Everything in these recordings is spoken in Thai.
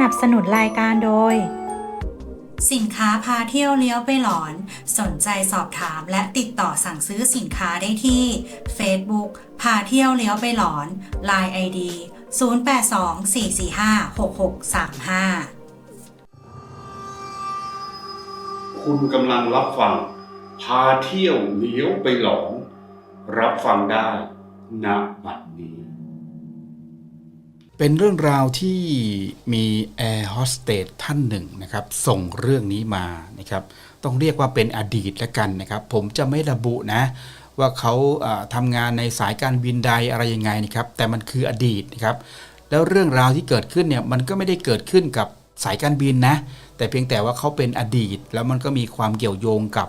นับสนุนรายการโดย สินค้าพาเที่ยวเลี้ยวไปหลอน สนใจสอบถามและติดต่อสั่งซื้อสินค้าได้ที่ Facebook พาเที่ยวเลี้ยวไปหลอน Line ID 0824456635 คุณกำลังรับฟัง พาเที่ยวเลี้ยวไปหลอน รับฟังได้ณบัดนี้ เป็นเรื่องราวที่มีแอร์โฮสเตสท่านหนึ่งนะครับ ส่งเรื่องนี้มานะครับ ต้องเรียกว่าเป็นอดีตแล้วกันนะครับ ผมจะไม่ระบุนะ ว่าเขาทำงานในสายการบินใดอะไรยังไงนะครับ แต่มันคืออดีตนะครับ แล้วเรื่องราวที่เกิดขึ้นเนี่ยมันก็ไม่ได้เกิดขึ้นกับสายการบินนะ แต่เพียงแต่ว่าเขาเป็นอดีต แล้วมันก็มีความเกี่ยวโยงกับ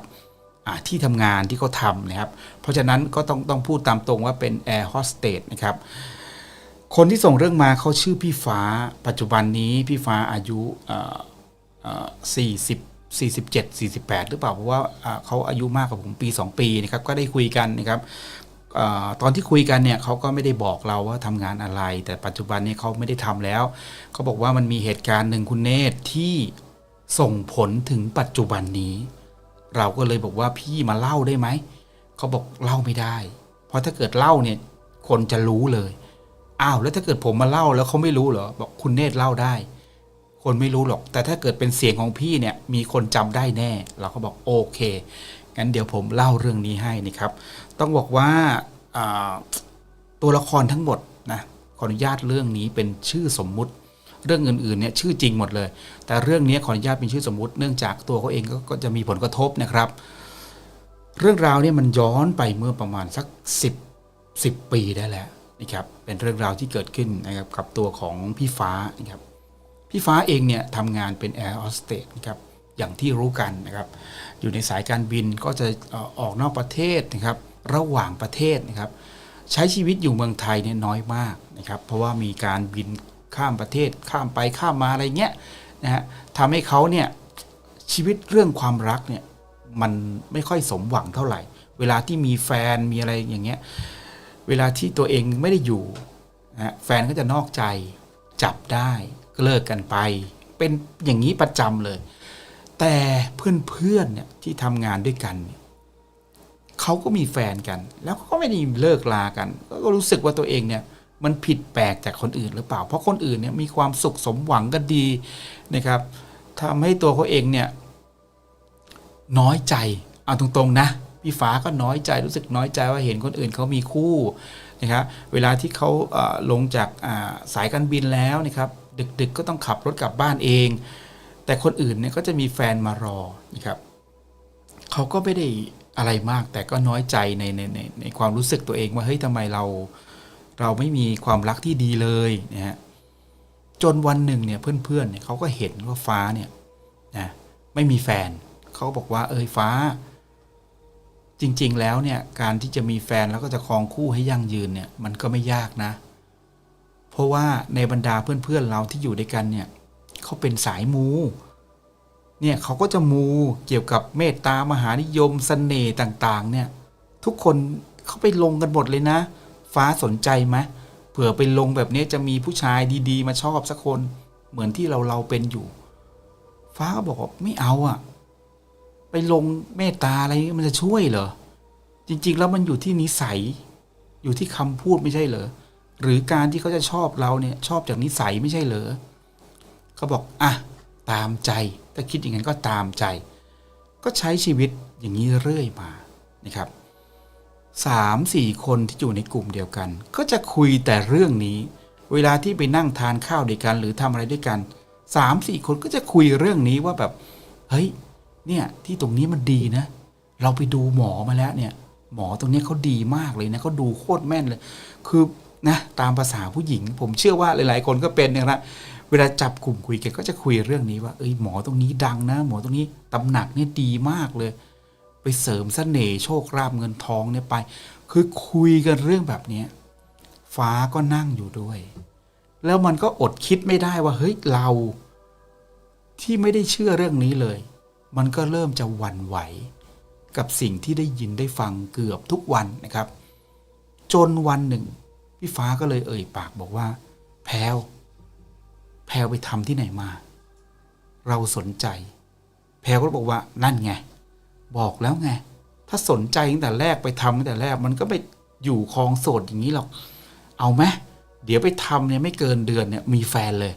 ที่ทำงานที่เขาทำนะครับ เพราะฉะนั้นก็ต้องต้องพูดตามตรงว่าเป็นแอร์โฮสเตสนะครับ คนที่ส่งเรื่องมาเขาชื่อพี่ฟ้า ปัจจุบันนี้พี่ฟ้าอายุสี่สิบสี่สิบเจ็ดสี่สิบแปดหรือเปล่า เพราะว่าเขาอายุมากกว่าผมปี2ปีนะครับ ก็ได้คุยกันนะครับอตอนที่คุยกันเนี่ยเขาก็ไม่ได้บอกเราว่าทำงานอะไร แต่ปัจจุบันนี้เขาไม่ได้ทำแล้ว เขาบอกว่ามันมีเหตุการณ์หนึ่งคุณเนตรที่ส่งผลถึงปัจจุบันนี้ เราก็เลยบอกว่าพี่มาเล่าได้ไหม เขาบอกเล่าไม่ได้ เพราะถ้าเกิดเล่าเนี่ยคนจะรู้เลย อ้าวแล้วถ้าเกิดผมมาเล่าแล้วเขาไม่รู้เหรอบอกคุณเนตรเล่าได้ คนไม่รู้หรอก แต่ถ้าเกิดเป็นเสียงของพี่เนี่ยมีคนจำได้แน่ เราก็บอกโอเคงั้นเดี๋ยวผมเล่าเรื่องนี้ให้นะครับ ต้องบอกว่าาตัวละครทั้งหมดนะขออนุญาตเรื่องนี้เป็นชื่อสมมุติ เรื่องอื่นๆเนี่ยชื่อจริงหมดเลย แต่เรื่องนี้ขออนุญาตเป็นชื่อสมมุติ เนื่องจากตัวเขาเองก็ก็จะมีผลกระทบนะครับ เรื่องราวเนี่ยมันย้อนไปเมื่อประมาณสัก 10 10 ปีได้แล้ว นะครับเป็นเรื่องราวที่เกิดขึ้นนะครับกับตัวของพี่ฟ้านะครับพี่ฟ้าเองเนี่ยทำงานเป็นแอร์ o อสเตสนะครับอย่างที่รู้กันนะครับอยู่ในสายการบินก็จะออกนอกประเทศนะครับระหว่างประเทศนะครับใช้ชีวิตอยู่เมืองไทยเนี่ยน้อยมากนะครับเพราะว่ามีการบินข้ามประเทศข้ามไปข้ามมาอะไรเงี้ยนะฮะทำให้เขาเนี่ยชีวิตเรื่องความรักเนี่ยมันไม่ค่อยสมหวังเท่าไหร่ เวลาที่มีแฟนมีอะไรอย่างเงี้ย เวลาที่ตัวเองไม่ได้อยู่นะแฟนก็จะนอกใจจับได้เลิกกันไป เป็นอย่างนี้ประจำเลย แต่เพื่อนๆเนี่ยที่ทำงานด้วยกันเนี่ยเขาก็มีแฟนกัน แล้วก็ไม่ได้เลิกลากัน ก็รู้สึกว่าตัวเองเนี่ยมันผิดแปลกจากคนอื่นหรือเปล่า เพราะคนอื่นเนี่ยมีความสุขสมหวังกันดีนะครับทำให้ตัวเขาเองเนี่ยน้อยใจเอาตรงๆนะ พี่ฟ้าก็น้อยใจรู้สึกน้อยใจว่าเห็นคนอื่นเขามีคู่นะครับเวลาที่เขาลงจากสายการบินแล้วนะครับดึกๆก็ต้องขับรถกลับบ้านเอง แต่คนอื่นเนี่ยก็จะมีแฟนมารอนะครับเขาก็ไม่ได้อะไรมาก แต่ก็น้อยใจในในในในความรู้สึกตัวเองว่าเฮ้ยทำไมเรา เราไม่มีความรักที่ดีเลยนะฮะจนวันหนึ่งเนี่ยเพื่อนๆเนี่ยเขาก็เห็นว่าฟ้าเนี่ยนะไม่มีแฟนเขาบอกว่าเอยฟ้า จริง ๆ แล้วเนี่ยการที่จะมีแฟนแล้วก็จะครองคู่ให้ยั่งยืนเนี่ยมันก็ไม่ยากนะ เพราะว่าในบรรดาเพื่อนๆเราที่อยู่ด้วยกันเนี่ยเขาเป็นสายมูเนี่ยเขาก็จะมูเกี่ยวกับเมตตามหานิยมสเสน่ห์ต่าง ๆ เนี่ย ทุกคนเขาไปลงกันหมดเลยนะ ฟ้าสนใจไหมเผื่อไปลงแบบนี้จะมีผู้ชายดี ๆ มาชอบสักคน เหมือนที่เราเราเป็นอยู่ ฟ้าก็บอกว่าไม่เอาอะ ไปลงเมตตาอะไรมันจะช่วยเหรอ จริง ๆ แล้วมันอยู่ที่นิสัย อยู่ที่คำพูดไม่ใช่เหรอ หรือการที่เขาจะชอบเราเนี่ยชอบจากนิสัยไม่ใช่เหรอเขาบอกอะตามใจ ถ้าคิดอย่างนั้นก็ตามใจ ก็ใช้ชีวิตอย่างนี้เรื่อยมานะครับสามสี่คนที่อยู่ในกลุ่มเดียวกัน ก็จะคุยแต่เรื่องนี้ เวลาที่ไปนั่งทานข้าวด้วยกัน หรือทำอะไรด้วยกันสามสี่คนก็จะคุยเรื่องนี้ว่าแบบ เฮ้ย เนี่ยที่ตรงนี้มันดีนะ เราไปดูหมอมาแล้วเนี่ย หมอตรงนี้เขาดีมากเลยนะเขาดูโคตรแม่นเลย คือนะตามภาษาผู้หญิง ผมเชื่อว่าหลาย ๆ คนก็เป็นเนยนะเวลาจับกลุ่มคุยกันก็จะคุยเรื่องนี้ว่าเอ้ยหมอตรงนี้ดังนะ หมอตรงนี้ตำหนักเนี่ยดีมากเลย ไปเสริมเสน่ห์โชคลาภเงินทองเนี่ยไป คือคุยกันเรื่องแบบนี้ฟ้าก็นั่งอยู่ด้วย แล้วมันก็อดคิดไม่ได้ว่าเฮ้ยเราที่ไม่ได้เชื่อเรื่องนี้เลย มันก็เริ่มจะหวั่นไหว กับสิ่งที่ได้ยินได้ฟังเกือบทุกวันนะครับ จนวันหนึ่ง พี่ฟ้าก็เลยเอ่ยปากบอกว่า แพลวแพรวไปทำที่ไหนมา เราสนใจ แพรก็บอกว่านั่นไง บอกแล้วไง ถ้าสนใจตั้งแต่แรกไปทำตั้งแต่แรก มันก็ไปอยู่คลองโสดอย่างนี้หรอก เอาไหมเดี๋ยวไปทำเนี่ยไม่เกินเดือนเนี่ยมีแฟนเลย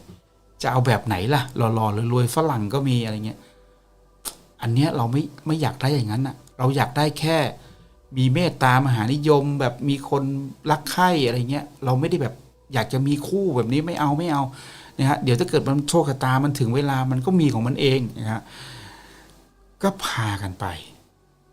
จะเอาแบบไหนล่ะหล่อๆรวยๆฝรั่งก็มีอะไรเงี้ย อันเนี้ยเราไม่ไม่อยากได้อย่างนั้นอะเราอยากได้แค่มีเมตตามหานิยม แบบมีคนรักใคร่อะไรเงี้ยเราไม่ได้แบบอยากจะมีคู่แบบนี้ไม่เอาไม่เอานะฮะเดี๋ยวถ้าเกิดมันโชคชะตามันถึงเวลามันก็มีของมันเองนะฮะก็พากันไป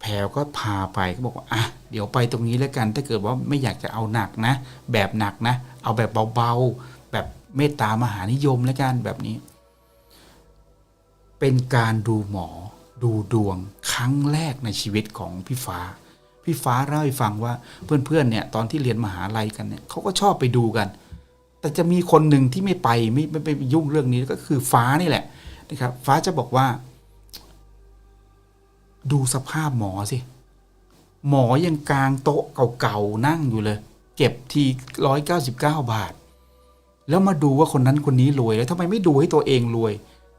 แพรวก็พาไปก็บอกว่าอะเดี๋ยวไปตรงนี้แล้วกัน ถ้าเกิดว่าไม่อยากจะเอาหนักนะ แบบหนักนะ เอาแบบเบาๆ แบบเมตตามหานิยมแล้วกันแบบนี้ เป็นการดูหมอ ดูดวงครั้งแรกในชีวิตของพี่ฟ้า พี่ฟ้าเล่าให้ฟังว่าเพื่อนๆเนี่ยตอนที่เรียนมหาลัยกันเนี่ยเขาก็ชอบไปดูกัน แต่จะมีคนหนึ่งที่ไม่ไปไม่ไม่ไปยุ่งเรื่องนี้ก็คือฟ้านี่แหละนะครับ ฟ้าจะบอกว่า ดูสภาพหมอสิ หมอยังกลางโต๊ะเก่าๆนั่งอยู่เลย เก็บทีร้อยเก้าสิบเก้าบาท แล้วมาดูว่าคนนั้นคนนี้รวยแล้วทำไมไม่ดูให้ตัวเองรวย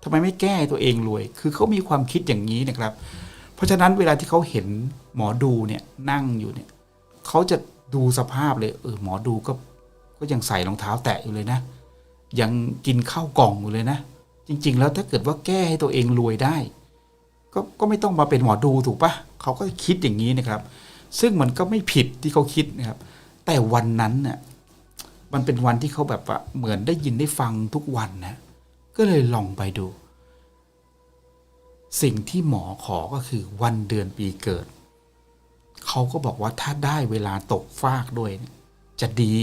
ทำไมไม่แก้ตัวเองรวย คือเขามีความคิดอย่างนี้นะครับ เพราะฉะนั้นเวลาที่เขาเห็นหมอดูเนี่ยนั่งอยู่เนี่ยเขาจะดูสภาพเลยเออหมอดูก็ก็ยังใส่รองเท้าแตะอยู่เลยนะ ยังกินข้าวกล่องอยู่เลยนะ จริง ๆ แล้วถ้าเกิดว่าแก้ให้ตัวเองรวยได้ ก็ก็ไม่ต้องมาเป็นหมอดูถูกปะเขาก็คิดอย่างนี้นะครับ ซึ่งมันก็ไม่ผิดที่เขาคิดนะครับ แต่วันนั้นเนี่ยมันเป็นวันที่เขาแบบว่าเหมือนได้ยินได้ฟังทุกวันนะ ก็เลยลองไปดู สิ่งที่หมอขอก็คือวันเดือนปีเกิด เขาก็บอกว่าถ้าได้เวลาตกฟากด้วย จะดี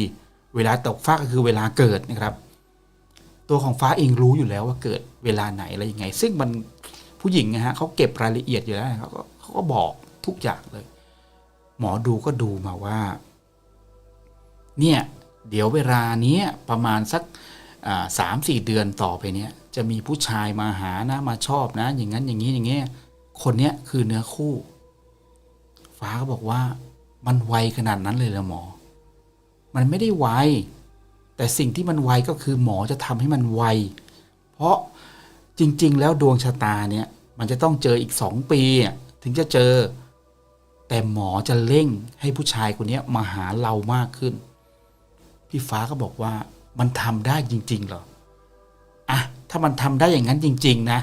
เวลาตกฟากก็คือเวลาเกิดนะครับ ตัวของฟ้าเองรู้อยู่แล้วว่าเกิดเวลาไหนอะไรยังไง ซึ่งมันผู้หญิงนะฮะเขาเก็บรายละเอียดอยู่แล้วเขาก็เขาก็บอกทุกอย่างเลย หมอดูก็ดูมาว่า เนี่ย เดี๋ยวเวลานี้ประมาณสัก สามสี่เดือนต่อไปเนี้ยจะมีผู้ชายมาหานะมาชอบนะ อย่างนั้นอย่างนี้อย่างเงี้ยคนเนี้ยคือเนื้อคู่ ฟ้าก็บอกว่ามันไวขนาดนั้นเลยเหรอหมอ มันไม่ได้ไว แต่สิ่งที่มันไวก็คือหมอจะทำให้มันไว เพราะจริง ๆ แล้วดวงชะตาเนี่ย มันจะต้องเจออีกสองปีถึงจะเจอ แต่หมอจะเร่งให้ผู้ชายคนนี้มาหาเรามากขึ้น พี่ฟ้าก็บอกว่า มันทำได้จริง ๆ เหรออะถ้ามันทำได้อย่างนั้นจริง ๆ นะ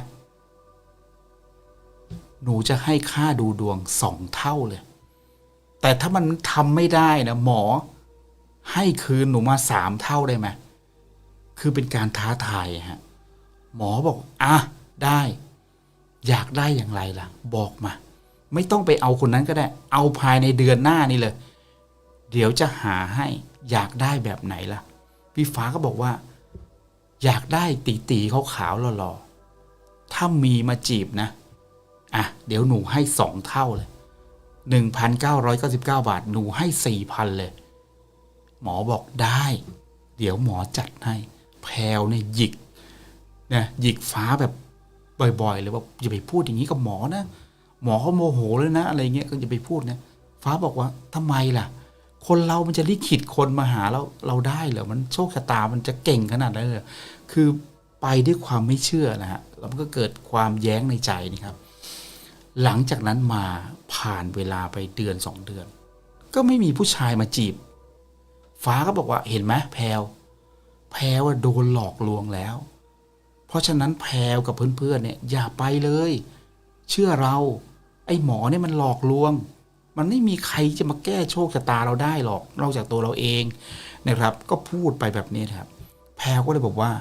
หนูจะให้ค่าดูดวงสองเท่าเลย แต่ถ้ามันทำไม่ได้นะหมอ ให้คืนหนูมาสามเท่าได้ไหมคือเป็นการท้าทายฮะ หมอบอก อะ ได้ อยากได้อย่างไรล่ะ บอกมา ไม่ต้องไปเอาคนนั้นก็ได้ เอาภายในเดือนหน้านี่เลย เดี๋ยวจะหาให้ อยากได้แบบไหนล่ะ พี่ฟ้าก็บอกว่า อยากได้ตีตีๆขาวๆหล่อๆถ้ามีมาจีบนะ อะ เดี๋ยวหนูให้สองเท่าเลยหนึ่งพันเก้าร้อยเก้าสิบเก้าบาท หนูให้สี่พันเลย หมอบอกได้ เดี๋ยวหมอจัดให้แพลวเนี่ยหยิกนะหยิกฟ้าแบบบ่อยๆเลยว่าอย่าไปพูดอย่างนี้กับหมอนะ หมอเขาโมโหเลยนะ อะไรเงี้ยก็อย่าไปพูดนะ ฟ้าบอกว่าทำไมล่ะ คนเรามันจะลิขิตคนมาหาเราเราได้เหรอมันโชคชะตามันจะเก่งขนาดนั้นเลยหรอคือไปด้วยความไม่เชื่อนะฮะแล้วมันก็เกิดความแย้งในใจนี่ครับ หลังจากนั้นมาผ่านเวลาไปเดือนสองเดือน ก็ไม่มีผู้ชายมาจีบ ฟ้าก็บอกว่าเห็นไหมแพลวแพลวอะโดนหลอกลวงแล้ว เพราะฉะนั้นแพลวกับเพื่อนๆเนี่ยอย่าไปเลย เชื่อเรา ไอ้หมอเนี่ยมันหลอกลวง มันไม่มีใครจะมาแก้โชคชะตาเราได้หรอก นอกจากตัวเราเองนะครับ ก็พูดไปแบบนี้ครับ แพรก็เลยบอกว่า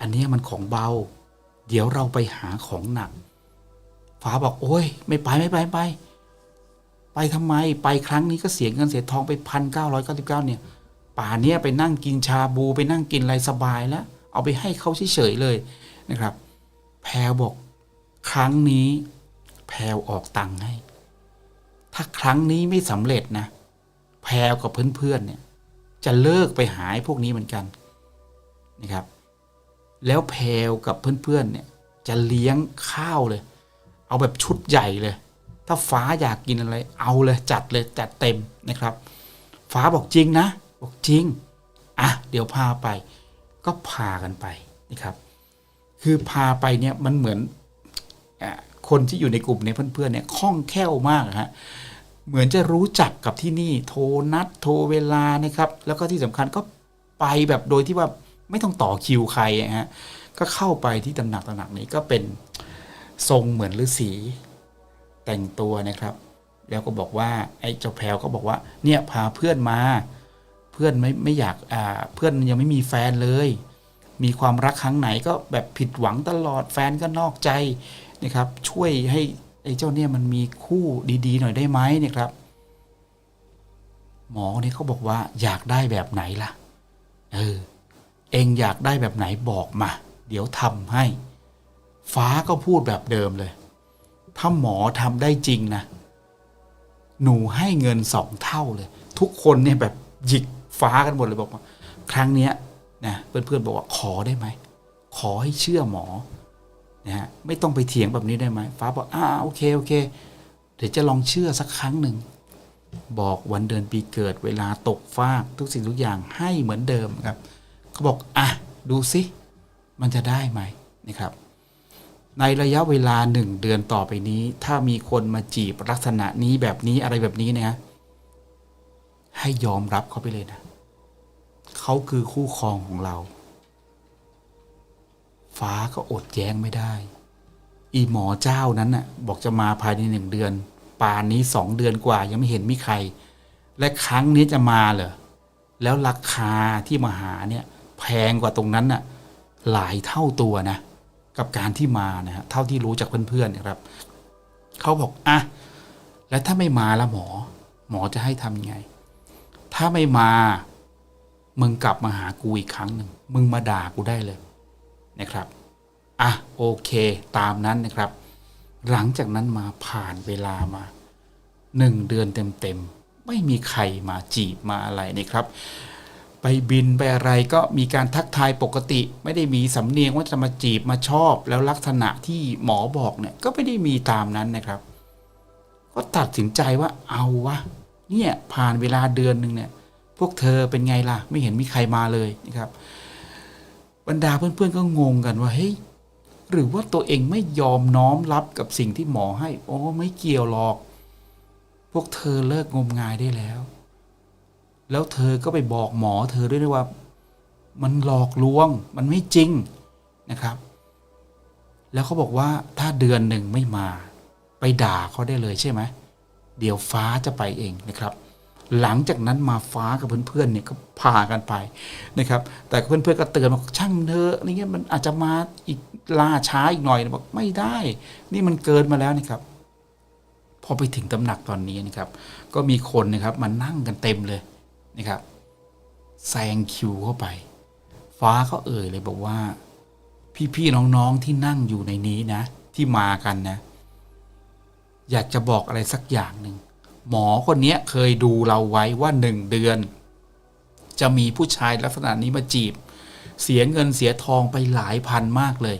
อันนี้มันของเบา เดี๋ยวเราไปหาของหนัก ฟ้าบอกโอ้ย ไม่ไปไม่ไปไม่ไป ไปทำไมไปครั้งนี้ก็เสียเงินเสียทองไปพันเก้าร้อยเก้าสิบเก้าเนี่ย ป่าเนี้ยไปนั่งกินชาบูไปนั่งกินอะไรสบายแล้ว เอาไปให้เขาเฉยๆเลยนะครับ แพรบอกครั้งนี้ แพรออกตังค์ให้ ถ้าครั้งนี้ไม่สำเร็จนะ แพรวกับเพื่อนๆเนี่ย จะเลิกไปหาไอ้พวกนี้เหมือนกันนะครับ แล้วแพรวกับเพื่อนๆเนี่ย จะเลี้ยงข้าวเลย เอาแบบชุดใหญ่เลย ถ้าฟ้าอยากกินอะไร เอาเลยจัดเลยจัดเต็มนะครับ ฟ้าบอกจริงนะ บอกจริงอะเดี๋ยวพาไป ก็พากันไปนะครับ คือพาไปเนี่ยมันเหมือนอคนที่อยู่ในกลุ่มเนี่ยเพื่อนๆเนี่ยคล่องแคล่วมากฮะ เหมือนจะรู้จักกับที่นี่โทรนัดโทรเวลานะครับ แล้วก็ที่สำคัญก็ไปแบบโดยที่ว่าไม่ต้องต่อคิวใครอะฮะก็เข้าไปที่ตำหนักตำหนักนี้ก็เป็นทรงเหมือนฤาษีแต่งตัวนะครับ แล้วก็บอกว่าไอ้เจ้าแพรวก็บอกว่าเนี่ยพาเพื่อนมา เพื่อนไม่ไม่อยากอ่าเพื่อนยังไม่มีแฟนเลย มีความรักครั้งไหนก็แบบผิดหวังตลอดแฟนก็นอกใจนะครับ ช่วยให้ อ้เจ้าเนี่ยมันมีคู่ดีๆ หน่อยได้ไหมเนี่ยครับ หมอคนนี้เขาบอกว่าอยากได้แบบไหนล่ะ เออ เองอยากได้แบบไหนบอกมา เดี๋ยวทำให้ ฟ้าก็พูดแบบเดิมเลย ถ้าหมอทำได้จริงนะ หนูให้เงินสองเท่าเลย ทุกคนเนี่ยแบบหยิกฟ้ากันหมดเลยบอกว่า ครั้งเนี้ยนะเพื่อนๆบอกว่าขอได้ไหมขอให้เชื่อหมอ นะฮะไม่ต้องไปเถียงแบบนี้ได้ไหมฟ้าบอกอ่าโอเคโอเค เดี๋ยวจะลองเชื่อสักครั้งหนึ่งบอกวันเดือนปีเกิดเวลาตกฟากทุกสิ่งทุกอย่างให้เหมือนเดิมครับเขาบอกอะดูสิมันจะได้ไหมนะครับ ในระยะเวลาหนึ่งเดือนต่อไปนี้ ถ้ามีคนมาจีบลักษณะนี้แบบนี้อะไรแบบนี้นะฮะให้ยอมรับเขาไปเลยนะเขาคือคู่ครองของเรา ฟ้าก็อดแย้งไม่ได้ อีหมอเจ้านั้นน่ะ บอกจะมาภายในหนึ่งเดือน ป่านนี้สองเดือนกว่า ยังไม่เห็นมีใคร และครั้งนี้จะมาเหรอแล้วราคาที่มาหาเนี่ย แพงกว่าตรงนั้นน่ะ หลายเท่าตัวนะ กับการที่มานะฮะเท่าที่รู้จากเพื่อนๆนะครับเขาบอกอะแล้วถ้าไม่มาละหมอ หมอจะให้ทำยังไง ถ้าไม่มา มึงกลับมาหากูอีกครั้งหนึ่งมึงมาด่ากูได้เลย นะครับอะโอเคตามนั้นนะครับ หลังจากนั้นมาผ่านเวลามาหนึ่งเดือนเต็มๆ ไม่มีใครมาจีบมาอะไรนะครับ ไปบินไปอะไรก็มีการทักทายปกติ ไม่ได้มีสำเนียงว่าจะมาจีบมาชอบ แล้วลักษณะที่หมอบอกเนี่ยก็ไม่ได้มีตามนั้นนะครับ ก็ตัดสินใจว่าเอาวะเนี่ยผ่านเวลาเดือนหนึ่งเนี่ย พวกเธอเป็นไงล่ะ ไม่เห็นมีใครมาเลยนะครับ บรรดาเพื่อนๆก็งงกันว่าเฮ้ยหรือว่าตัวเองไม่ยอมน้อมรับกับสิ่งที่หมอให้โอ้ไม่เกี่ยวหรอก พวกเธอเลิกงมงายได้แล้ว แล้วเธอก็ไปบอกหมอเธอด้วยนะว่า มันหลอกลวง มันไม่จริงนะครับ แล้วเขาบอกว่าถ้าเดือนหนึ่งไม่มา ไปด่าเขาได้เลยใช่ไหมเดี๋ยวฟ้าจะไปเองนะครับ หลังจากนั้นมาฟ้ากับเพื่อนๆเนี่ยก็พากันไปนะครับ แต่เพื่อนๆก็เตือนบอกช่างเถอะอะไรเงี้ยมันอาจจะมาอีกล่าช้าอีกหน่อยบอกไม่ได้ นี่มันเกินมาแล้วนะครับ พอไปถึงตำหนักตอนนี้นะครับ ก็มีคนนะครับมานั่งกันเต็มเลยนะครับแซงคิวเข้าไป ฟ้าก็เอ่ยเลยบอกว่า พี่ๆน้องๆที่นั่งอยู่ในนี้นะ ที่มากันนะ อยากจะบอกอะไรสักอย่างหนึ่ง หมอคนนี้เคยดูเราไว้ว่าหนึ่งเดือน จะมีผู้ชายลักษณะนี้มาจีบ เสียเงินเสียทองไปหลายพันมากเลย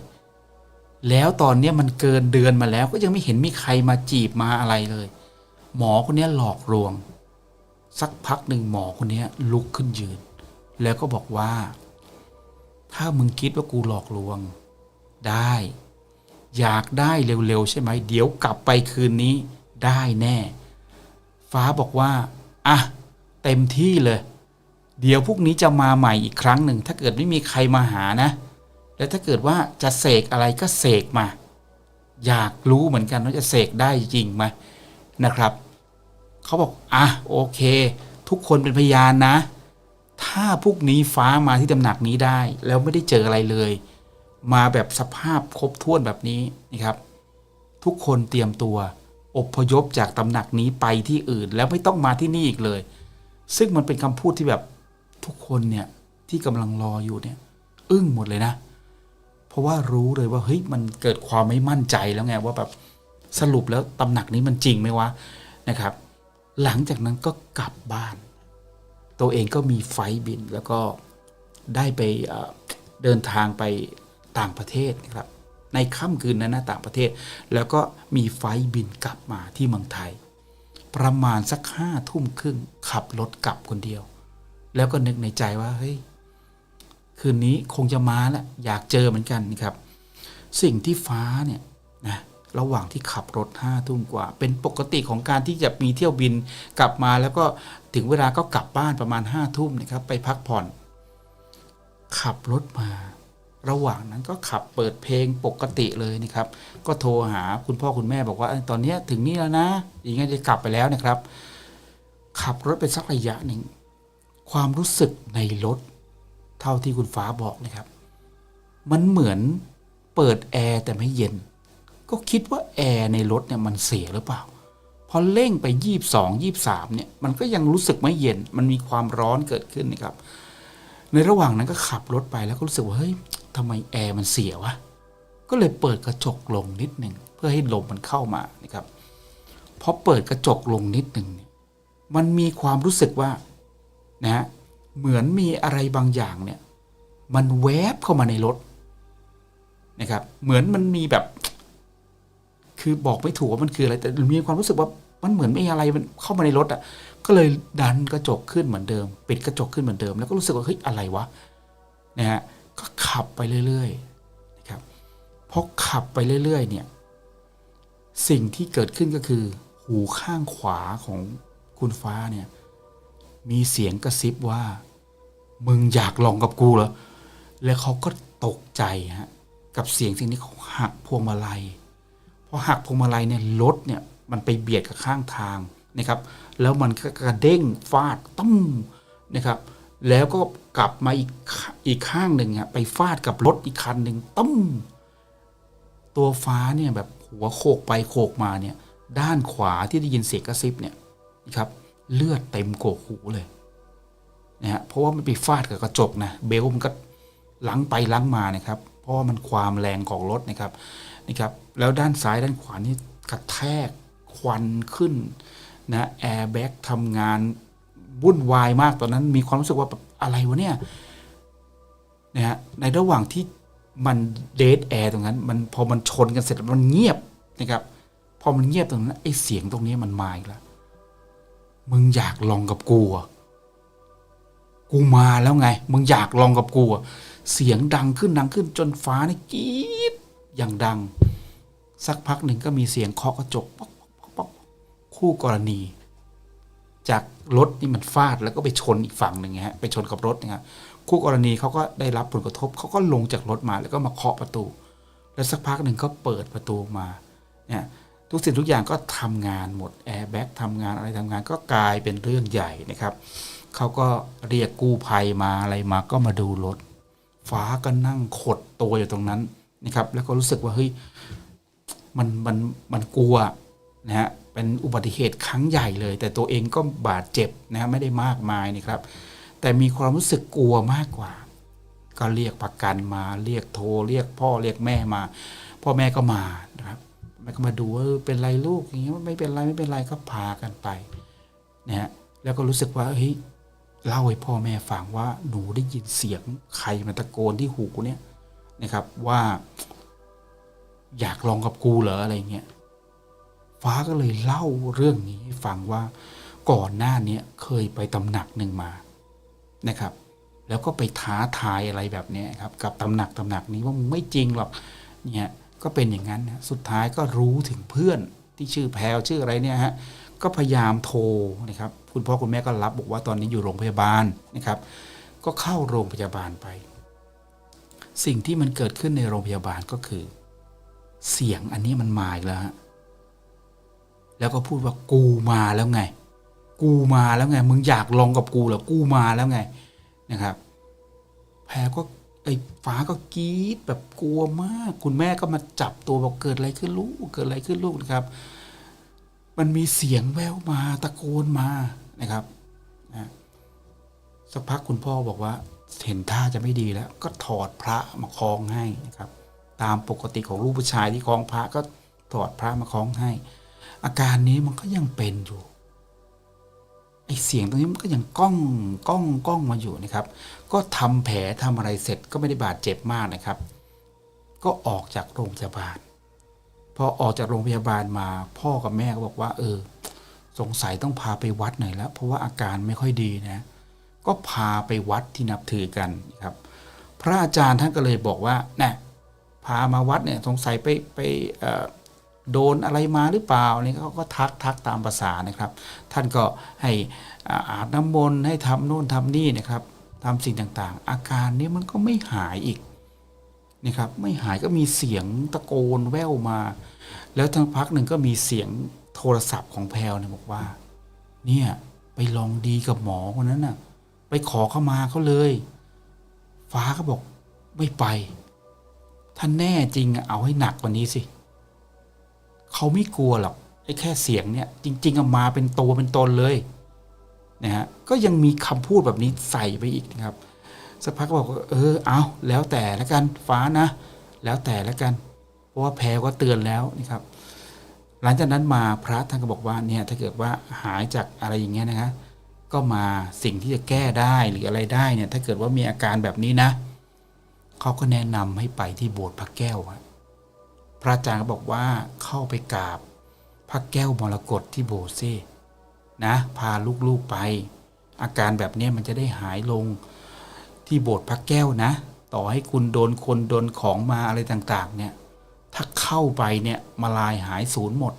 แล้วตอนนี้มันเกินเดือนมาแล้วก็ยังไม่เห็นมีใครมาจีบมาอะไรเลย หมอคนนี้หลอกลวง สักพักหนึ่งหมอคนนี้ลุกขึ้นยืน แล้วก็บอกว่า ถ้ามึงคิดว่ากูหลอกลวง ได้อยากได้เร็วๆใช่ไหม เดี๋ยวกลับไปคืนนี้ได้แน่ ฟ้าบอกว่าอะเต็มที่เลย เดี๋ยวพรุ่งนี้จะมาใหม่อีกครั้งหนึ่ง ถ้าเกิดไม่มีใครมาหานะ แล้วถ้าเกิดว่าจะเสกอะไรก็เสกมา อยากรู้เหมือนกันว่าจะเสกได้จริงไหมนะครับเขาบอกอะโอเค ทุกคนเป็นพยานนะ ถ้าพวกนี้ฟ้ามาที่ตำหนักนี้ได้ แล้วไม่ได้เจออะไรเลย มาแบบสภาพครบถ้วนแบบนี้นะครับ ทุกคนเตรียมตัว อพยพจากตำหนักนี้ไปที่อื่นแล้วไม่ต้องมาที่นี่อีกเลย ซึ่งมันเป็นคำพูดที่แบบทุกคนเนี่ยที่กำลังรออยู่เนี่ย อึ้งหมดเลยนะ เพราะว่ารู้เลยว่าเฮ้ยมันเกิดความไม่มั่นใจแล้วไงว่าแบบสรุปแล้วตำหนักนี้มันจริงไหมวะนะครับ หลังจากนั้นก็กลับบ้าน ตัวเองก็มีไฟบินแล้วก็ได้ไปเดินทางไปต่างประเทศนะครับ ในค่ำคืนนั้นนะต่างประเทศ แล้วก็มีไฟบินกลับมาที่เมืองไทย ประมาณสักห้าทุ่มครึ่งขับรถกลับคนเดียว แล้วก็นึกในใจว่าเฮ้ยคืนนี้คงจะมาแล้วอยากเจอเหมือนกันครับ สิ่งที่ฟ้าเนี่ยนะระหว่างที่ขับรถห้าทุ่มกว่า เป็นปกติของการที่จะมีเที่ยวบินกลับมาแล้วก็ถึงเวลาก็กลับบ้านประมาณห้าทุ่มนะครับ ไปพักผ่อน ขับรถมา ระหว่างนั้นก็ขับเปิดเพลงปกติเลยนะครับ ก็โทรหาคุณพ่อคุณแม่บอกว่าตอนนี้ถึงนี่แล้วนะ อย่างงี้จะกลับไปแล้วนะครับ ขับรถไปสักระยะหนึ่ง ความรู้สึกในรถ เท่าที่คุณฟ้าบอกนะครับ มันเหมือนเปิดแอร์แต่ไม่เย็น ก็คิดว่าแอร์ในรถเนี่ยมันเสียหรือเปล่า พอเร่งไปยี่บสองยี่บสามเนี่ย มันก็ยังรู้สึกไม่เย็น มันมีความร้อนเกิดขึ้นนะครับ ในระหว่างนั้นก็ขับรถไปแล้วก็รู้สึกว่าเฮ้ย ทำไมแอร์มันเสียวะ ก็เลยเปิดกระจกลงนิดหนึ่งเพื่อให้ลมมันเข้ามานะครับพอเปิดกระจกลงนิดหนึ่งเนี่ยมันมีความรู้สึกว่านะฮะเหมือนมีอะไรบางอย่างเนี่ย มันแวบเข้ามาในรถนะครับ เหมือนมันมีแบบ คือบอกไม่ถูกว่ามันคืออะไร แต่มีความรู้สึกว่ามันเหมือนไมีอะไรมันเข้ามาในรถอะ ก็เลยดันกระจกขึ้นเหมือนเดิม ปิดกระจกขึ้นเหมือนเดิม แล้วก็รู้สึกว่าเฮ้ยอะไรวะนะฮะ ก็ขับไปเรื่อยๆนะครับพอขับไปเรื่อยๆเนี่ยสิ่งที่เกิดขึ้นก็คือ หูข้างขวาของคุณฟ้าเนี่ยมีเสียงกระซิบว่า มึงอยากลองกับกูเหรอแล้วเขาก็ตกใจฮะกับเสียงสิ่งนี้เขาหักพวงมาลัยพอหักพวงมาลัยเนี่ยรถเนี่ยมันไปเบียดกับข้างทางนะครับ แล้วมันก็กระเด้งฟาดตุ้มนะครับ แล้วก็กลับมาอีกอีกข้างหนึ่งอะไปฟาดกับรถอีกคันหนึ่งตุ้มตัวฟ้าเนี่ยแบบหัวโขกไปโขกมาเนี่ย ด้านขวาที่ได้ยินเสียงกระซิบเนี่ยนะครับเลือดเต็มโกกหูเลยนะฮะเพราะว่ามันไปฟาดกับกระจกนะเบลต์มันก็ลังไปลังมานะครับ เพราะว่ามันความแรงของรถนะครับนะครับ แล้วด้านซ้ายด้านขวานี่กระแทกควันขึ้นนะแอร์แบ็กทำงาน วุ่นวายมากตอนนั้น มีความรู้สึกว่าอะไรวะเนี่ยนะฮะในระหว่างที่มันเดทแอร์ตรงนั้น มันพอมันชนกันเสร็จมันเงียบนะครับ พอมันเงียบตรงนั้นไอ้เสียงตรงนี้มันมาอีกแล้วมึงอยากลองกับกูอะกูมาแล้วไง มึงอยากลองกับกูเหรอะเสียงดังขึ้นดังขึ้นจนฟ้านี่กรี๊ดอย่างดัง สักพักหนึ่งก็มีเสียงเคาะกระจกป๊อกป๊อกป๊อกคู่กรณี จากรถนี่มันฟาดแล้วก็ไปชนอีกฝั่งหนึ่งฮะไปชนกับรถนะฮะคู่กรณีเขาก็ได้รับผลกระทบเขาก็ลงจากรถมาแล้วก็มาเคาะประตู แล้วสักพักหนึ่งก็เปิดประตูมาเนี่ยทุกสิ่งทุกอย่างก็ทำงานหมดแอร์แบ็กทำงานอะไรทำงานก็กลายเป็นเรื่องใหญ่นะครับเขาก็เรียกกู้ภัยมาอะไรมาก็มาดูรถ ฟ้าก็นั่งขดตัวอยู่ตรงนั้นนะครับ แล้วก็รู้สึกว่าเฮ้ยมันมันมันกลัวนะฮะ เป็นอุบัติเหตุครั้งใหญ่เลย แต่ตัวเองก็บาดเจ็บนะฮะไม่ได้มากมายนะครับ แต่มีความรู้สึกกลัวมากกว่า ก็เรียกประกันมาเรียกโทรเรียกพ่อเรียกแม่มา พ่อแม่ก็มานะครับแม่ก็มาดูว่าเออเป็นไรลูกอย่างเงี้ยไม่เป็นไรไม่เป็นไรก็พากันไปนะฮะแล้วก็รู้สึกว่าเฮ้ยเล่าให้พ่อแม่ฟังว่าหนูได้ยินเสียงใครมาตะโกนที่หูเนี่ยนะครับว่า อยากลองกับกูเหรออะไรเงี้ย ฟ้าก็เลยเล่าเรื่องนี้ให้ฟังว่าก่อนหน้านี้เคยไปตำหนักหนึ่งมานะครับ แล้วก็ไปท้าทายอะไรแบบนี้ครับ กับตำหนักตำหนักนี้ว่ามึงไม่จริงหรอกเนี่ยก็เป็นอย่างนั้นนะสุดท้ายก็รู้ถึงเพื่อนที่ชื่อแพลวชื่ออะไรเนี่ยฮะก็พยายามโทรนะครับ คุณพ่อคุณแม่ก็รับบอกว่าตอนนี้อยู่โรงพยาบาลนะครับ ก็เข้าโรงพยาบาลไป สิ่งที่มันเกิดขึ้นในโรงพยาบาลก็คือ เสียงอันนี้มันมาอีกแล้วฮะ แล้วก็พูดว่ากูมาแล้วไง กูมาแล้วไง มึงอยากลองกับกูเหรอกูมาแล้วไงนะครับ แพรก็ไอ้ฟ้าก็กรี๊ดแบบกลัวมาก คุณแม่ก็มาจับตัวบอกเกิดอะไรขึ้นลูกเกิดอะไรขึ้นลูกนะครับ มันมีเสียงแววมาตะโกนมานะครับนะสักพักคุณพ่อบอกว่าเห็นท่าจะไม่ดีแล้ว ก็ถอดพระมาคล้องให้นะครับ ตามปกติของลูกผู้ชายที่คล้องพระก็ถอดพระมาคล้องให้ อาการนี้มันก็ยังเป็นอยู่ไอเสียงตรงนี้มันก็ยังก้องก้องก้องมาอยู่นะครับ ก็ทำแผลทำอะไรเสร็จก็ไม่ได้บาดเจ็บมากนะครับ ก็ออกจากโรงพยาบาล พอออกจากโรงพยาบาลมาพ่อกับแม่ก็บอกว่า เออ สงสัยต้องพาไปวัดหน่อยแล้ว เพราะว่าอาการไม่ค่อยดีนะ ก็พาไปวัดที่นับถือกันครับ พระอาจารย์ท่านก็เลยบอกว่าน่ะพามาวัดเนี่ยสงสัยไปไป โดนอะไรมาหรือเปล่านี่เขาก็ทักทักตามภาษานะครับ ท่านก็ให้อาบน้ำมนต์ให้ทำโน่นทำนี่นะครับทำสิ่งต่างๆ อาการนี้มันก็ไม่หายอีกนะครับไม่หายก็มีเสียงตะโกนแว่วมา แล้วทั้งพักหนึ่งก็มีเสียงโทรศัพท์ของแพลวเนี่ยบอกว่า เนี่ยไปลองดีกับหมอคนนั้นน่ะ ไปขอเข้ามาเขาเลย ฟ้าก็บอกไม่ไปถ้านแน่จริงเอาให้หนักกว่านี้สิ เขาไม่กลัวหรอกไอ้แค่เสียงเนี่ยจริงๆอะมาเป็นตัวเป็นตนเลยนะฮะก็ยังมีคำพูดแบบนี้ใส่ไปอีกนะครับสักพักก็บอกว่าเออเอาแล้วแต่ล้วกันฟ้านะ แล้วแต่ล้วกัน เพราะว่าแพรก็เตือนแล้วนะครับ หลังจากนั้นมาพระท่านก็บอกว่าเนี่ยถ้าเกิดว่าหายจากอะไรอย่างเงี้ยนะฮะก็มาสิ่งที่จะแก้ได้หรืออะไรได้เนี่ยถ้าเกิดว่ามีอาการแบบนี้นะเขาก็แนะนำให้ไปที่โบสถ์พระแก้วอะ พระอาจารย์ก็บอกว่าเข้าไปกราบ พระแก้วมรกตที่โบสถ์สินะพาลูกๆไป อาการแบบนี้มันจะได้หายลงที่โบสถ์พระแก้วนะ ต่อให้คุณโดนคนโดนของมาอะไรต่างๆเนี่ยถ้าเข้าไปเนี่ยมาลายหายศูนย์หมด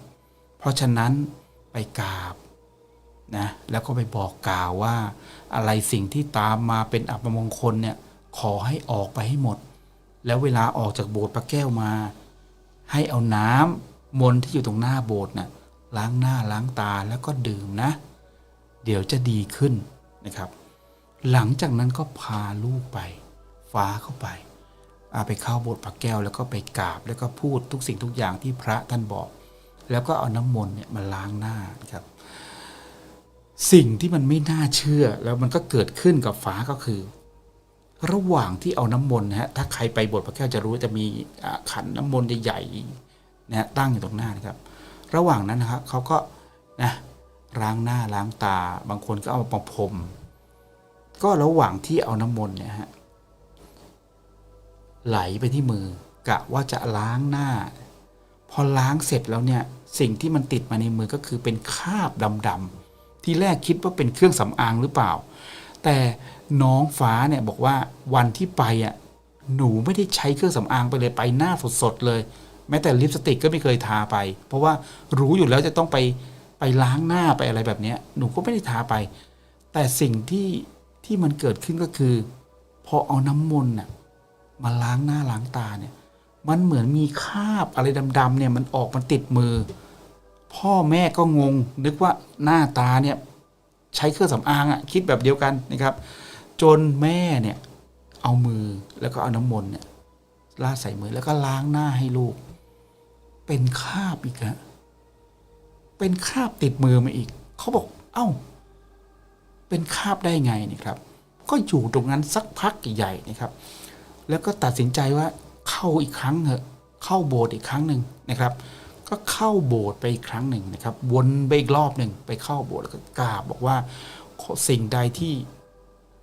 เพราะฉะนั้นไปกราบนะแล้วก็ไปบอกกล่าวว่า อะไรสิ่งที่ตามมาเป็นอัปมงคลเนี่ยขอให้ออกไปให้หมด แล้วเวลาออกจากโบสถ์พระแก้วมา ให้เอาน้ำมนที่อยู่ตรงหน้าโบสถ์น่ะล้างหน้าล้างตาแล้วก็ดื่มนะ เดี๋ยวจะดีขึ้นนะครับ หลังจากนั้นก็พาลูกไป ฟ้าเข้าไปอาไปเข้าโบสถ์พระแก้วแล้วก็ไปกราบแล้วก็พูดทุกสิ่งทุกอย่างที่พระท่านบอก แล้วก็เอาน้ำมนต์เนี่ยมาล้างหน้านะครับ สิ่งที่มันไม่น่าเชื่อแล้วมันก็เกิดขึ้นกับฟ้าก็คือ ระหว่างที่เอาน้ำมนต์นะฮะถ้าใครไปบสถ์พระแก้วจะรู้ว่าจะมีขันน้ำมนต์ใหญ่ๆนะฮะตั้งอยู่ตรงหน้านะครับ ระหว่างนั้นนะครับเขาก็นะล้างหน้าล้างตา บางคนก็เอามาประพรมก็ระหว่างที่เอาน้ำมนต์เนี่ยฮะไหลไปที่มือกะว่าจะล้างหน้า พอล้างเสร็จแล้วเนี่ยสิ่งที่มันติดมาในมือก็คือเป็นคราบดำๆที่แรกคิดว่าเป็นเครื่องสำอางหรือเปล่า แต่น้องฟ้าเนี่ยบอกว่าวันที่ไปอะหนูไม่ได้ใช้เครื่องสำอางไปเลยไปหน้าสดๆเลย แม้แต่ลิปสติกก็ไม่เคยทาไป เพราะว่ารู้อยู่แล้วจะต้องไปไปล้างหน้าไปอะไรแบบนี้หนูก็ไม่ได้ทาไป แต่สิ่งที่ที่มันเกิดขึ้นก็คือ พอเอาน้ำมนต์น่ะมาล้างหน้าล้างตาเนี่ย มันเหมือนมีคราบอะไรดำๆเนี่ยมันออกมันติดมือ พ่อแม่ก็งงนึกว่าหน้าตาเนี่ย ใช้เครื่องสำอางอะ่ะคิดแบบเดียวกันนะครับ จนแม่เนี่ยเอามือแล้วก็เอาน้ำมนต์เนี่ยลาดใส่มือแล้วก็ล้างหน้าให้ลูก เป็นคราบอีกฮะเป็นคราบติดมือมาอีก เขาบอก เอ้า เป็นคราบได้ไงนี่ครับ ก็อยู่ตรงนั้นสักพักใหญ่นะครับ แล้วก็ตัดสินใจว่าเข้าอีกครั้งเถอะ เข้าโบสถ์อีกครั้งหนึ่งนะครับ ก็เข้าโบสถ์ไปอีกครั้งหนึ่งนะครับ วนไปอีกรอบหนึ่งไปเข้าโบสถ์แล้วก็กราบบอกว่าสิ่งใดที่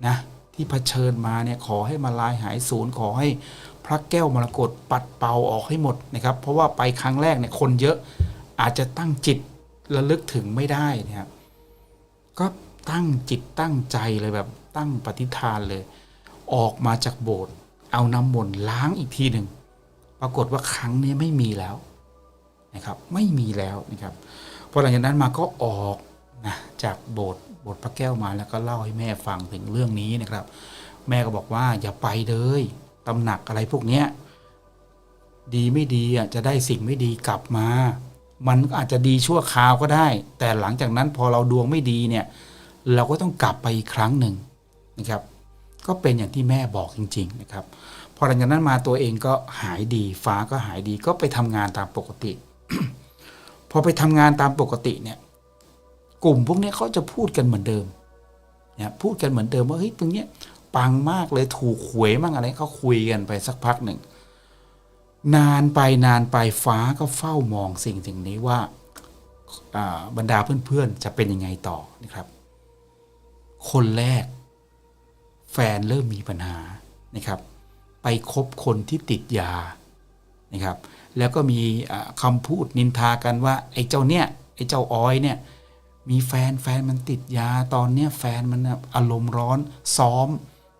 นะที่เผชิญมาเนี่ยขอให้มาลายหายสูญขอให้พระแก้วมรกตปัดเป่าออกให้หมดนะครับ เพราะว่าไปครั้งแรกเนี่ยคนเยอะอาจจะตั้งจิตระลึกถึงไม่ได้นะครับก็ตั้งจิตตั้งใจเลยแบบตั้งปฏิฐานเลย ออกมาจากโบสถ์เอาน้ำมนต์ล้างอีกทีหนึ่งปรากฏว่าครั้งนี้ไม่มีแล้ว นะครับไม่มีแล้วนะครับพอหลังจากนั้นมาก็ออกนะจากโบสถ์โบสถ์พระแก้วมาแล้วก็เล่าให้แม่ฟังถึงเรื่องนี้นะครับ แม่ก็บอกว่าอย่าไปเลยตำหนักอะไรพวกเนี้ยดีไม่ดีอะจะได้สิ่งไม่ดีกลับมา มันอาจจะดีชั่วคราวก็ได้ แต่หลังจากนั้นพอเราดวงไม่ดีเนี่ย เราก็ต้องกลับไปอีกครั้งหนึ่งนะครับ ก็เป็นอย่างที่แม่บอกจริง ๆ นะครับ พอหลังจากนั้นมาตัวเองก็หายดีฟ้าก็หายดีก็ไปทำงานตามปกติ พอไปทำงานตามปกติเนี่ย กลุ่มพวกนี้เขาจะพูดกันเหมือนเดิมเนี่ยพูดกันเหมือนเดิมว่าเฮ้ยตรงเนี้ยปังมากเลยถูกหวยมั่งอะไรเขาคุยกันไปสักพักหนึ่งนานไปนานไปฟ้าก็เฝ้ามองสิ่งสิ่งนี้ว่าอ่าบรรดาเพื่อนๆจะเป็นยังไงต่อนะครับ คนแรก แฟนเริ่มมีปัญหานะครับ ไปคบคนที่ติดยานะครับ แล้วก็มีอ่าคำพูดนินทากันว่า ไอ้เจ้าเนี่ยไอ้เจ้าออยเนี่ยมีแฟนแฟนมันติดยาตอนเนี้ยแฟนมันอารมณ์ร้อนซ้อม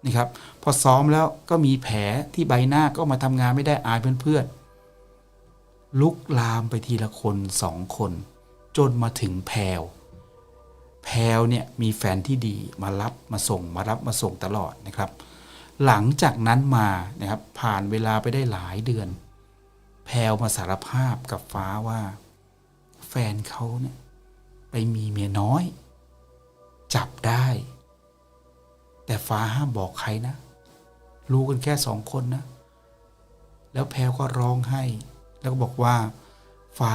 นะครับพอซ้อมแล้วก็มีแผลที่ใบหน้าก็มาทำงานไม่ได้อายเพื่อนๆลุกลามไปทีละคนสองคน จนมาถึงแพลวแพลวเนี่ยมีแฟนที่ดีมารับมาส่งมารับมาส่งตลอดนะครับ หลังจากนั้นมานะครับผ่านเวลาไปได้หลายเดือน แพลวมาสารภาพกับฟ้าว่า แฟนเขาเนี่ยไปมีเมียน้อย จับได้ แต่ฟ้าห้ามบอกใครนะ รู้กันแค่สองคนนะ แล้วแพลวก็ร้องไห้ แล้วก็บอกว่า ฟ้า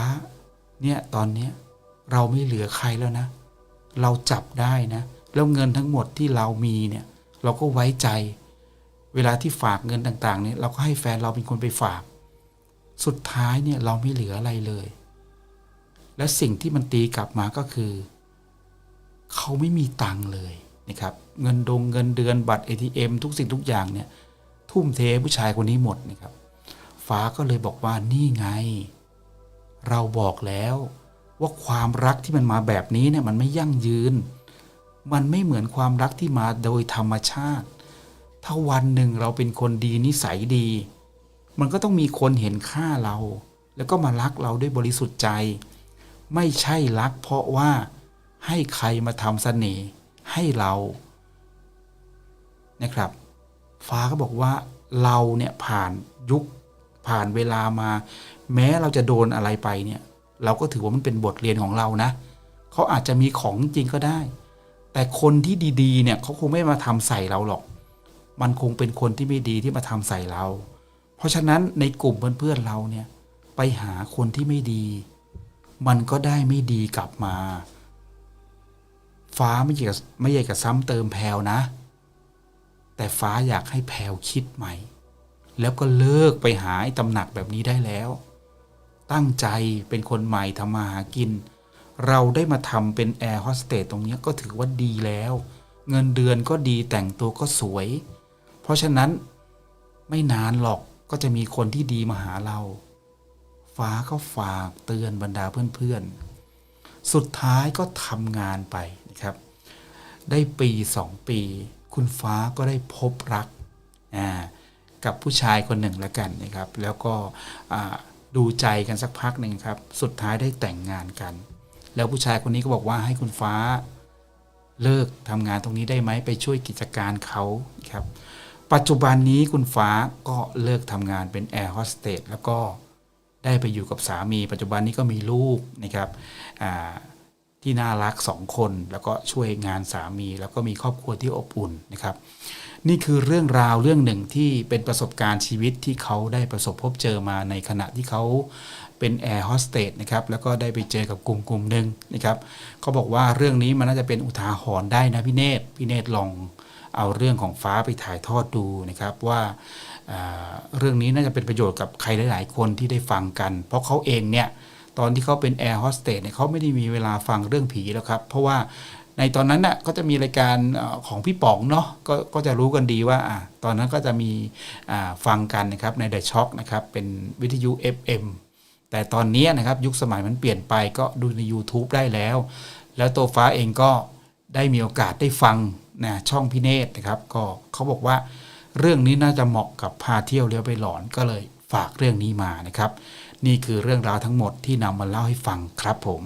เนี่ยตอนเนี้ยเราไม่เหลือใครแล้วนะ เราจับได้นะ แล้วเงินทั้งหมดที่เรามีเนี่ย เราก็ไว้ใจ เวลาที่ฝากเงินต่าง ๆ เนี่ยเราก็ให้แฟนเราเป็นคนไปฝาก สุดท้ายเนี่ยเราไม่เหลืออะไรเลย และสิ่งที่มันตีกลับมาก็คือ เขาไม่มีตังค์เลยนะครับ เงินดงเงินเดือนบัตร ATM ทุกสิ่งทุกอย่างเนี่ย ทุ่มเทผู้ชายคนนี้หมดนะครับ ฟ้าก็เลยบอกว่านี่ไง เราบอกแล้วว่าความรักที่มันมาแบบนี้เนี่ยมันไม่ยั่งยืน มันไม่เหมือนความรักที่มาโดยธรรมชาติ ถ้าวันหนึ่งเราเป็นคนดีนิสัยดี มันก็ต้องมีคนเห็นค่าเรา แล้วก็มารักเราด้วยบริสุทธิ์ใจ ไม่ใช่รักเพราะว่าให้ใครมาทำเสน่ห์ให้เรานะครับ ฟ้าก็บอกว่าเราเนี่ยผ่านยุคผ่านเวลามา แม้เราจะโดนอะไรไปเนี่ย เราก็ถือว่ามันเป็นบทเรียนของเรานะเขาอาจจะมีของจริงก็ได้ แต่คนที่ดี ๆ เนี่ยเขาคงไม่มาทำใส่เราหรอก มันคงเป็นคนที่ไม่ดีที่มาทำใส่เรา เพราะฉะนั้นในกลุ่มเพื่อนๆเราเนี่ยไปหาคนที่ไม่ดี มันก็ได้ไม่ดีกลับมา ฟ้าไม่อยากไม่อยากจะซ้ำเติมแพลวนะ แต่ฟ้าอยากให้แพลวคิดใหม่ แล้วก็เลิกไปหาไอ้ตำหนักแบบนี้ได้แล้ว ตั้งใจเป็นคนใหม่ทำมาหากิน เราได้มาทำเป็นแอร์โฮสเตสตรงนี้ก็ถือว่าดีแล้ว เงินเดือนก็ดีแต่งตัวก็สวย เพราะฉะนั้นไม่นานหรอก ก็จะมีคนที่ดีมาหาเรา ฟ้าก็ฝากเตือนบรรดาเพื่อนๆ สุดท้ายก็ทำงานไปนะครับ ได้ปีสองปี คุณฟ้าก็ได้พบรักกับผู้ชายคนหนึ่งแล้วกันนะครับ แล้วก็ดูใจกันสักพักหนึ่งครับ สุดท้ายได้แต่งงานกัน แล้วผู้ชายคนนี้ก็บอกว่าให้คุณฟ้าเลิกทำงานตรงนี้ได้ไหมไปช่วยกิจการเขาครับ ปัจจุบันนี้คุณฟ้าก็เลิกทำงานเป็นแอร์โฮสเตสแล้วก็ได้ไปอยู่กับสามี ปัจจุบันนี้ก็มีลูกนะครับที่น่ารักสองคน แล้วก็ช่วยงานสามี แล้วก็มีครอบครัวที่อบอุ่นนะครับ นี่คือเรื่องราวเรื่องหนึ่งที่เป็นประสบการณ์ชีวิตที่เขาได้ประสบพบเจอมาในขณะที่เขาเป็นแอร์โฮสเตสนะครับแล้วก็ได้ไปเจอกับกลุ่มกลุ่มหนึ่งนะครับเขาบอกว่าเรื่องนี้มันน่าจะเป็นอุทาหรณ์ได้นะพี่เนตรพี่เนตรลอง เอาเรื่องของฟ้าไปถ่ายทอดดูนะครับว่าอ่าเรื่องนี้น่าจะเป็นประโยชน์กับใครหลาย ๆ คนที่ได้ฟังกัน เพราะเขาเองเนี่ยตอนที่เขาเป็นแอร์โฮสเตสเนี่ยเขาไม่ได้มีเวลาฟังเรื่องผีแล้วครับ เพราะว่าในตอนนั้นน่ะก็จะมีรายการของพี่ป๋องเนาะก็ก็จะรู้กันดีว่าอตอนนั้นก็จะมีฟังกันนะครับใน The Shock นะครับเป็นวิทยุ FM แต่ตอนนี้นะครับยุคสมัยมันเปลี่ยนไปก็ดูใน YouTube ได้แล้ว แล้วตัวฟ้าเองก็ได้มีโอกาสได้ฟังนะช่องพี่เนตนะครับ ก็เขาบอกว่าเรื่องนี้น่าจะเหมาะกับพาเที่ยวเลี้ยวไปหลอนก็เลยฝากเรื่องนี้มานะครับ นี่คือเรื่องราวทั้งหมดที่นำมาเล่าให้ฟังครับผม